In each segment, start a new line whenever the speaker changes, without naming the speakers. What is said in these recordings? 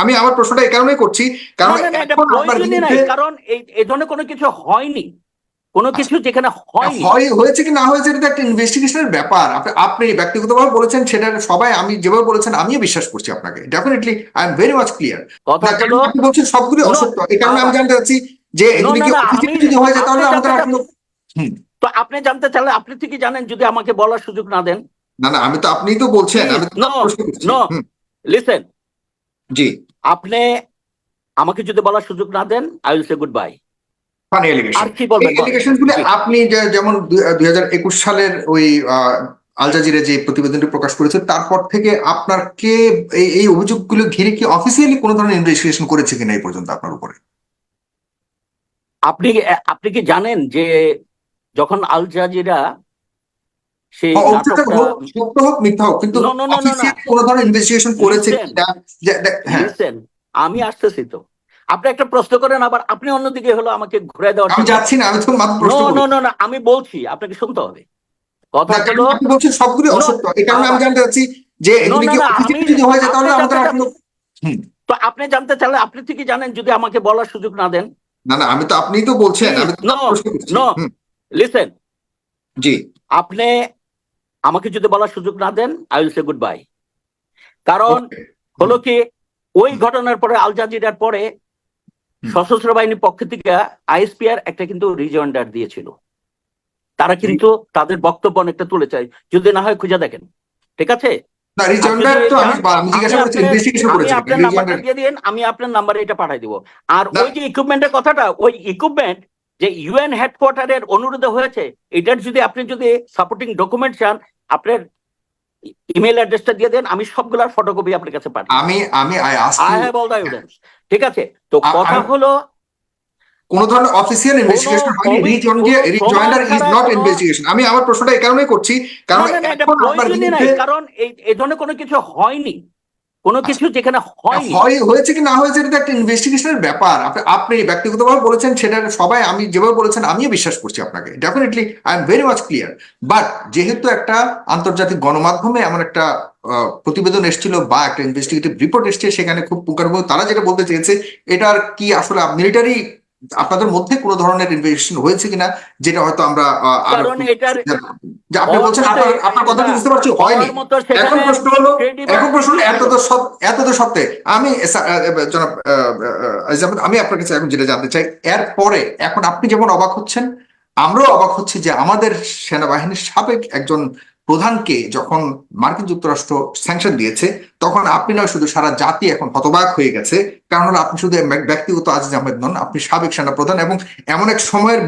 আমি আমার প্রশ্নটা এই কারণেই করছি কারণ
কারণ এই ধরনের কোনো কিছু হয়নি। কোনো কিছু যেখানে
হয় হয়েছে কি না হয়েছে এটা একটা ইনভেস্টিগেশনের ব্যাপার। আপনি ব্যক্তিগতভাবে বলেছেন সেটা সবাই আমি যেভাবে বলেছেন আমিও বিশ্বাস করছি আপনাকে। Definitely I am very much clear আপনি বলছেন সবগুলো অসত্য। এই কারণে আমি জানতে চাচ্ছি যে এগুলি কি যদি হয়ে যায় তাহলে আমাদের
তো আপনি জানতে চাইলে আপনি ঠিকই জানেন যদি আমাকে বলার সুযোগ না দেন।
না না আমি তো আপনিই তো বলছেন আমি তো প্রশ্ন করছি।
no. লিসেন
জি।
আপনি আমাকে যদি বলার সুযোগ না দেন I will say goodbye
আপনি যেমন দুই হাজার একুশ সালের ওই আল জাজিরা যে প্রতিবেদনটি প্রকাশ করেছে তারপর থেকে আপনার কে এই এই অভিযোগগুলো ঘিরে কি অফিসিয়ালি কোনো ধরনের ইনভেস্টিগেশন করেছে কিনা এই পর্যন্ত আপনার উপরে?
আপনি আপনি কি জানেন যে যখন আল জাজিরা সেই
সত্য হোক মিথ্যা হোক কিন্তু কোনো ধরনের ইনভেস্টিগেশন করেছে হ্যাঁ।
আমি আসতেছি তো। আপনি একটা প্রশ্ন করেন আবার আপনি অন্যদিকে হলো আমাকে ঘুরে দেওয়ার
আমি যাচ্ছি না আমি তো মাত্র প্রশ্ন
নো নো নো না আমি বলছি আপনাকে শুনতে হবে। কথা হলো
আপনি বলছেন সবগুলো অসত্য এই কারণে আমি জানতে চাচ্ছি যে এগুলি কি যদি হয়ে তাহলে আমাদের
তো আপনি জানতে চাইলে আপনি ঠিকই জানেন যদি আমাকে বলার সুযোগ না দেন।
না না আমি তো আপনিই তো বলছেন আমি
লিসেন
জি।
আপনি আমাকে যদি বলার সুযোগ না দেন I will say goodbye কারণ হলো কি ওই ঘটনার পরে আল জাজিরার পরে সশস্ত্র বাহিনীর পক্ষ থেকে আইএসপিআর একটা কিন্তু রিজয়েন্ডার দিয়েছিল। তারা কিন্তু তাদের বক্তব্য অনেকটা তুলে চায়। যদি না হয় খুঁজে দেখেন। ঠিক আছে?
আমি
আপনার নাম্বারে এটা পাঠাই দিব। আর ওই যে ইকুইপমেন্টের কথাটা ওই ইকুইপমেন্ট যে ইউএন হেডকোয়ার্টারের অনুরোধে হয়েছে এটার যদি আপনি যদি সাপোর্টিং ডকুমেন্ট চান আপনার ইমেল অ্যাড্রেসটা দিয়ে দেন আমি সবগুলার ফটোকপি আপনার কাছে পাঠাই
আমি আমি I ask
I have all the evidence ঠিক আছে? তো কথা হলো
কোন ধরনের অফিসিয়াল ইনভেস্টিগেশন হয়নি। Rejoinder rejoinder is not investigation আমি আমার প্রশ্নটা এই কারণেই করছি কারণ
কারণ এই ধরনের কোনো কিছু হয়নি। কোনো কিছু যেখানে হয়নি।
হয় হয়েছে কি না হয়েছে এটা একটা ইনভেস্টিগেশনের ব্যাপার। আপনি ব্যক্তিগতভাবে বলেছেন সেটা সবাই আমি যেভাবে বলেছেন আমিও বিশ্বাস করছি আপনাকে। Definitely I am very much clear but যেহেতু একটা আন্তর্জাতিক গণমাধ্যমে এমন একটা আহ, প্রতিবেদন এসেছিল বা একটা ইনভেস্টিগেটিভ রিপোর্ট এসেছে সেখানে খুব পুঙ্খানুপুঙ্খ তারা যেটা বলতে চেয়েছে এটার কি আসলে মিলিটারি আপনাদের মধ্যে কোনো ধরনের ইনভেস্টিগেশন হয়েছে কিনা যেটা হয়তো আমরা আহ,
কারণ এটার
যে আপনি বলছেন আপনার আপনার কথা বুঝতে পারছি? হয়নি। এখন প্রশ্ন হলো এখন প্রশ্ন এত তো এত তো সত্যি। আমি জনাব আমি আপনার কাছে এখন যেটা জানতে চাই এরপরে এখন আপনি যেমন অবাক হচ্ছেন আমরাও অবাক হচ্ছি যে আমাদের সেনাবাহিনীর সাবেক একজন প্রধানকে যখন মার্কিন যুক্তরাষ্ট্র স্যাংশন দিয়েছে তখন আপনি নয় শুধু সারা জাতি এখন হতবাক হয়ে গেছে। কারণ হলো আপনি শুধু ব্যক- ব্যক্তিগত আজিজ আহমেদ নন আপনি সাবেক সেনা প্রধান এবং এমন এক সময়ের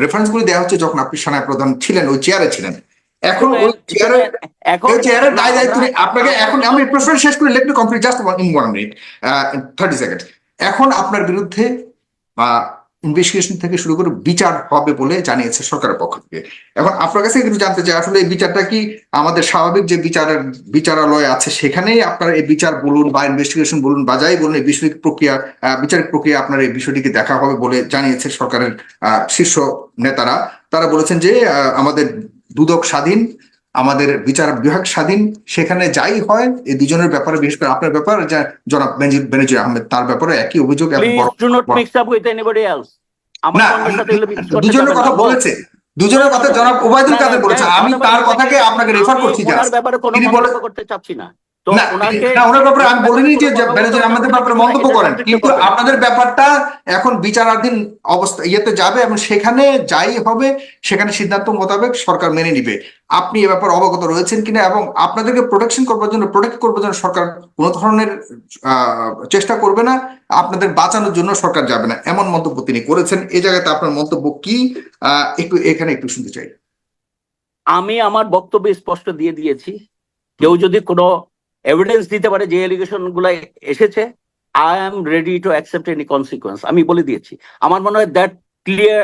রেফারেন্স গুলি দেওয়া হচ্ছে যখন আপনি সেনা প্রধান ছিলেন ওই চেয়ারে ছিলেন। এখন ওই চেয়ারে এই চেয়ারের দায় দায়িত্ব আপনাকে এখন আমি প্রশ্ন শেষ করে let me complete just in one minute thirty second এখন আপনার বিরুদ্ধে ইনভেস্টিগেশন থেকে শুরু করে বিচার হবে বলে জানিয়েছে সরকারের পক্ষ থেকে। এখন আপনার কাছে কিন্তু জানতে চাই, আসলে এই বিচারটা কি আমাদের স্বাভাবিক যে বিচারের বিচারালয় আছে সেখানেই আপনার এই বিচার বলুন বা ইনভেস্টিগেশন বলুন বা যাই বলুন, এই বিষয়িক প্রক্রিয়া বিচারিক প্রক্রিয়া আপনার এই বিষয়টিকে দেখা হবে বলে জানিয়েছে সরকারের শীর্ষ নেতারা। তারা বলেছেন যে আমাদের দুদক স্বাধীন আমাদের বিচার বিভাগ স্বাধীন সেখানে যাই হয় এই দুজনের ব্যাপারে বিশেষ করে আপনার ব্যাপার যা জনাব বেনজির বেনজির আহমেদ তার ব্যাপারে একই অভিযোগ দুজনের কথা। বলেছে। দুজনের কথা জনাব ওবায়দুল কাদের বলেছে। আমি তার। কথাকে আপনাকে রেফার করছি তিনি বলে-
করতে চাচ্ছি না।
না ওনার ব্যাপারে আমি বলিনি যে
কথা বলতে
ব্যাপারে মন্তব্য করেন। কিন্তু আপনাদের ব্যাপারটা এখন বিচারাধীন অবস্থা ইয়েতে যাবে এবং সেখানে যাই হবে সেখানে সিদ্ধান্ত মোতাবেক সরকার মেনে নিবে। আপনি এ ব্যাপারে অবগত রয়েছেন কিনা এবং আপনাদেরকে প্রোটেকশন করবার জন্য প্রোটেক্ট করবার জন্য সরকার কোনো ধরনের আহ, চেষ্টা করবে না আপনাদের বাঁচানোর জন্য সরকার যাবে না। এমন মন্তব্য তিনি করেছেন। এই জায়গাতে আপনার মন্তব্য কি? আহ, একটু এখানে একটু শুনতে চাই।
আমি আমার বক্তব্য স্পষ্ট দিয়ে দিয়েছি। কেউ যদি কোনো এভিডেন্স দিতে পারে যে এলিগেশনগুলা এসেছে I am ready to accept any consequence আমি বলে দিয়েছি। আমার মনে হয় that clear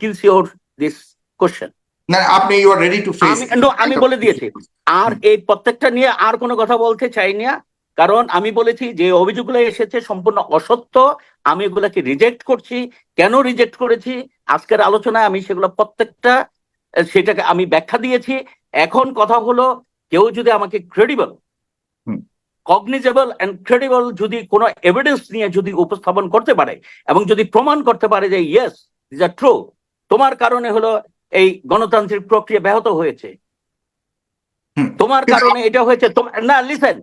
kills your this question
না আপনি you are ready to face
আমি বলে দিয়েছি। আর এই প্রত্যেকটা নিয়ে আর কোনো কথা বলতে চাই না কারণ আমি বলেছি যে অভিযোগগুলো এসেছে সম্পূর্ণ অসত্য। আমি এগুলাকে রিজেক্ট করছি। কেন রিজেক্ট করেছি? আজকের আলোচনায় আমি সেগুলো প্রত্যেকটা সেটাকে আমি ব্যাখ্যা দিয়েছি। এখন কথা হলো কেউ যদি আমাকে ক্রেডিবল। কগনিজেবল অ্যান্ড ক্রেডিবল যদি কোনো এভিডেন্স নিয়ে যদি উপস্থাপন করতে পারে এবং যদি প্রমাণ করতে পারে যে ইয়েস ইজ আর ট্রু তোমার কারণে হলো এই গণতান্ত্রিক প্রক্রিয়া ব্যাহত হয়েছে। তোমার কারণে এটা হয়েছে না লিসেন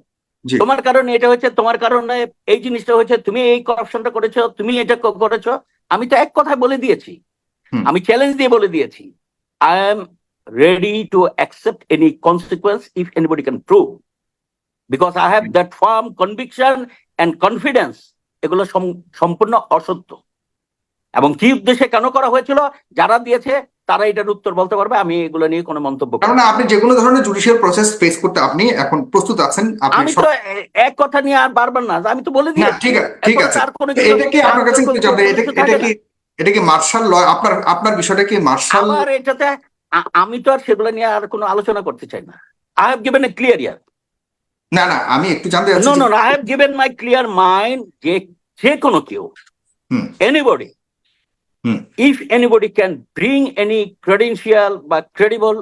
তোমার কারণে এটা হয়েছে তোমার কারণে এই জিনিসটা হয়েছে তুমি এই করাপশনটা করেছ তুমি এটা করেছ আমি তো এক কথায় বলে দিয়েছি। আমি চ্যালেঞ্জ দিয়ে বলে দিয়েছি। I am ready to accept any consequence if anybody can prove because I have that firm conviction and confidence এগুলো সম্পূর্ণ অসত্য। এবং কি উদ্দেশ্যে কেন করা হয়েছিল যারা দিয়েছে তারা এটার উত্তর বলতে পারবে আমি এগুলো নিয়ে কোনো মন্তব্য
কারণ। আপনি যে কোনো ধরনের জুডিশিয়াল প্রসেস ফেস করতে আপনি এখন প্রস্তুত আছেন
আমি তো এক কথা নিয়ে আর বারবার না আমি তো বলে দিয়েছি।
ঠিক আছে ঠিক আছে। এটা কি আপনার কাছে জানতে এটা এটা কি এটা কি মার্শাল ল আপনার আপনার বিষয়টা কি মার্শাল
আমার এটাতে আমি তো আর সেগুলো নিয়ে আর কোনো আলোচনা করতে চাই না। I have given a clear yeah
না না আমি একটু জানতে চাচ্ছি
no no I have given my clear mind যে যে কোনো কেউ anybody
hmm.
If anybody can bring any credential বা ক্রেডিবল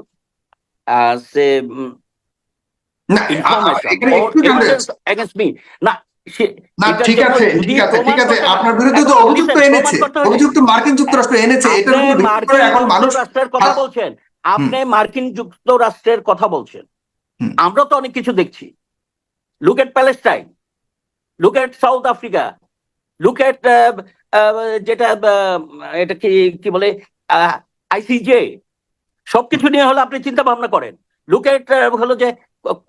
সে
না ঠিক আছে ঠিক আছে ঠিক আছে আপনার বিরুদ্ধে তো অভিযুক্ত এনেছে। অভিযুক্ত মার্কিন যুক্তরাষ্ট্র এনেছে এটার
আপনি
উপর
মার্কিন
এখন মানুষ
কথা বলছেন আপনি মার্কিন যুক্তরাষ্ট্রের কথা বলছেন। আমরা তো অনেক কিছু দেখছি look at Palestine look at South Africa look at যেটা আহ, এটা কি কি বলে আইসিজে সবকিছু নিয়ে হলো আপনি চিন্তা ভাবনা করেন। লুক এট হলো যে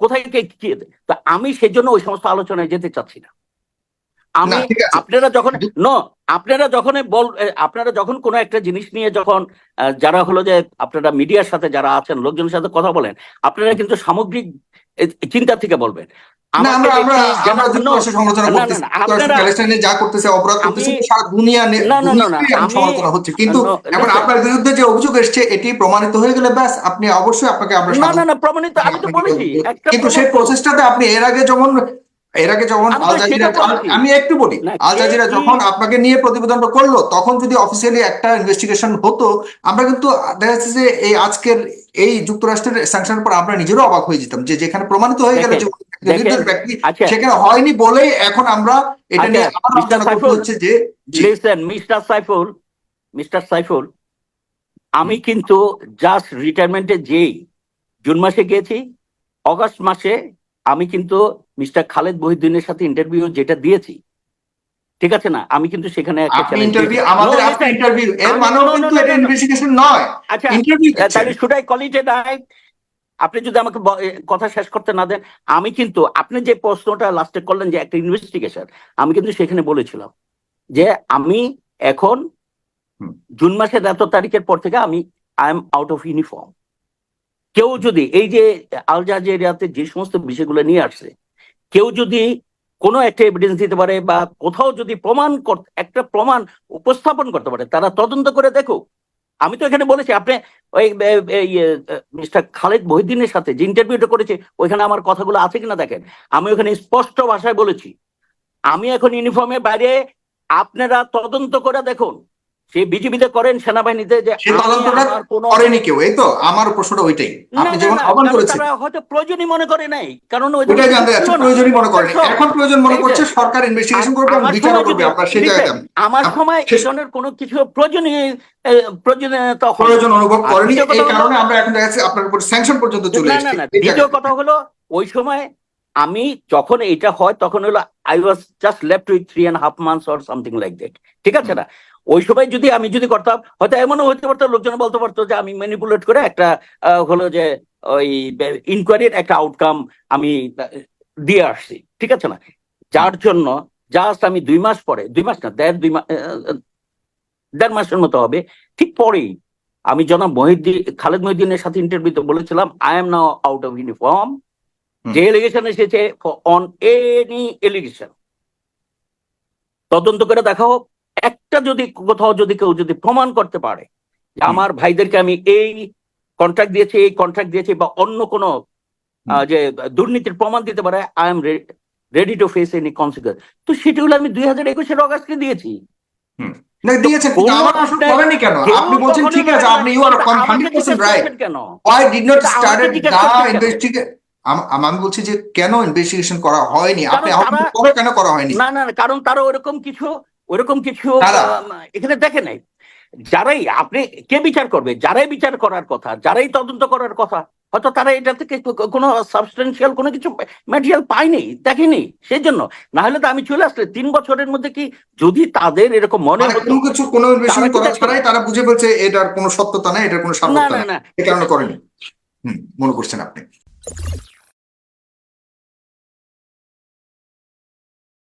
কোথায় কে কি তো আমি সেই জন্য ওই সমস্ত আলোচনায় যেতে চাচ্ছি না। আমি। আপনারা যখন ন আপনারা যখন বল আপনারা যখন কোনো একটা জিনিস নিয়ে যখন যারা হলো যে আপনারা মিডিয়ার সাথে যারা আছেন লোকজনের সাথে কথা বলেন আপনারা কিন্তু সামগ্রিক চিন্তা থেকে বলবেন। আপনারা-
বিরুদ্ধে যে অভিযোগ এসছে এটি প্রমাণিত হয়ে গেলে ব্যাস আপনি অবশ্যই আপনাকে আমরা কিন্তু সেই প্রসেসটাতে আপনি এর আগে যেমন এর আগে যখন
আমি
আল জাজিরা আমি একটু বলি। আল জাজিরা যখন আপনাকে নিয়ে প্রতিবেদনটা করল তখন যদি অফিসিয়ালি একটা ইনভেস্টিগেশন হতো আমরা কিন্তু দেখা যাচ্ছে যে এই আজকের এই যুক্তরাষ্ট্রের স্যাংশনের পর আমরা নিজেরও অবাক হয়ে যেতাম যে যেখানে প্রমাণিত হয়ে গেল যে ব্যক্তি
আচ্ছা।
সেখানে হয়নি বলেই এখন আমরা এটা নিয়ে
আচ্ছা,
আবার আলোচনা করতে হচ্ছে যে
listen mister Saiful mister Saiful আমি কিন্তু জাস্ট রিটায়ারমেন্টে যেই জুন মাসে গিয়েছি অগস্ট মাসে আমি কিন্তু মিস্টার খালেদ মহিউদ্দিনের সাথে ইন্টারভিউ যেটা দিয়েছি ঠিক আছে না? আমি কিন্তু সেখানে
আপনি ইন্টারভিউ আমাদের আপনি ইন্টারভিউ এর মানেও
no, no,
কিন্তু এটা
no, no.
ইনভেস্টিগেশন নয়।
আচ্ছা
ইন্টারভিউ
আপনি যদি আমাকে কথা শেষ করতে না দেন আমি কিন্তু আপনি যে প্রশ্নটা লাস্টে করলেন যে একটা ইনভেস্টিগেশন আমি কিন্তু সেখানে বলেছিলাম যে আমি এখন জুন মাসের এত তারিখের পর থেকে আমি I am out of uniform কেউ যদি এই যে আল জাজিরাতে যে সমস্ত বিষয়গুলো নিয়ে আসছে কেউ যদি কোনো একটা এভিডেন্স দিতে পারে বা কোথাও যদি প্রমাণ একটা প্রমাণ উপস্থাপন করতে পারে, তারা তদন্ত করে দেখুক। আমি তো এখানে বলেছি, আপনি ওই মিস্টার খালেদ মহিদ্দিনের সাথে যে ইন্টারভিউটা করেছে, ওইখানে আমার কথাগুলো আছে কিনা দেখেন। আমি ওখানে স্পষ্ট ভাষায় বলেছি। আমি এখন ইউনিফর্মের বাইরে, আপনারা তদন্ত করে দেখুন। সে বিজিবিতে করেন সেনাবাহিনীতে যে
করেনি কেউ এই তো আমার প্রশ্নটা ওইটাই। আপনি যেমন আহ্বান করেছেন।
হয়তো প্রয়োজনই মনে করে নাই কারণ ওই
ওইটাই জানতে যাচ্ছে প্রয়োজনই মনে
শোন,
এখন প্রয়োজন মনে করছে সরকার ইনভেস্টিগেশন করবে এবং
সময়
করবে আপনার সেই জায়গাতে
আমার সময় এই ধরনের কোনো কিছু প্রয়োজনীয় প্রয়োজনীয়তা
প্রয়োজন অনুভব করেনি এই কারণে আমরা এখন দেখা যাচ্ছে আপনার উপর স্যাংশন পর্যন্ত চলে
না দ্বিতীয় কথা হলো ওই সময় আমি যখন এটা হয় তখন হলো I was just left with three and half months or something like that ঠিক আছে না? ওই সময় যদি আমি যদি করতাম হয়তো এমনও হতে পারতো লোকজন বলতে পারতো যে আমি ম্যানিপুলেট করে একটা হলো যে ওই ইনকোয়ারির একটা আউটকাম আমি দিয়ে আসছি। ঠিক আছে না? যার জন্য জাস্ট আমি দুই মাস পরে দুই মাস না দেড় দুই মাস দেড় মাসের মতো হবে ঠিক পরেই আমি জনাব মহিদ্দিন খালেদ মহিদ্দিনের সাথে ইন্টারভিউতে বলেছিলাম I am now out of uniform যে এলিগেশন এসেছে অন এনি এলিগেশন তদন্ত করে দেখা হোক যদি কোথাও যদি কেউ যদি প্রমাণ করতে পারে আমার ভাইদেরকে আমি এই কন্ট্রাক্ট দিয়েছি এই কন্ট্রাক্ট দিয়েছি বা অন্য কোনো যে দুর্নীতির প্রমাণ দিতে পারে I am ready to face any consequence তো সেটিগুলো আমি দুই হাজার একুশের অগাস্টে দিয়েছি।
দিয়েছেন কিন্তু আমার প্রশ্ন করেনি কেন? আপনি বলছেন ঠিক আছে আপনি ইউ আর
কিন্তু আমাকে
হান্ড্রেড পার্সেন্ট
জিজ্ঞেস
রাইট
করছেন কেন?
Why did not
কিন্তু আমাকে
started
জিজ্ঞেস
the
করছেন কেন?
investigation আম- আম- আমি বলছি যে কেন ইনভেস্টিগেশন করা হয়নি? আপনি আহ্বান
তারা-
করে কেন করা হয়নি?
না না না, কারণ তারা ওরকম কিছু ওরকম কিছু? এখানে দেখে নাই। যারাই আপনি কে বিচার করবে? যারাই বিচার করার কথা যারাই তদন্ত করার কথা হয়তো তারা এটা থেকে কোনো সাবস্টেন্সিয়াল কোনো কিছু ম্যাটেরিয়াল পায়নি দেখেনি সেই জন্য না হলে তো আমি চলে আসলে তিন বছরের মধ্যে কি যদি তাদের এরকম মনে
মানে
হতো
কিছু কোনো ইনভেস্টিগেশন করা ছাড়াই তারা বুঝে ফেলছে এটার কোনো সত্যতা নাই এটার কোনো
না
সার্থকতা
না না।
এ কারণে করেনি। হুম মনে করছেন আপনি।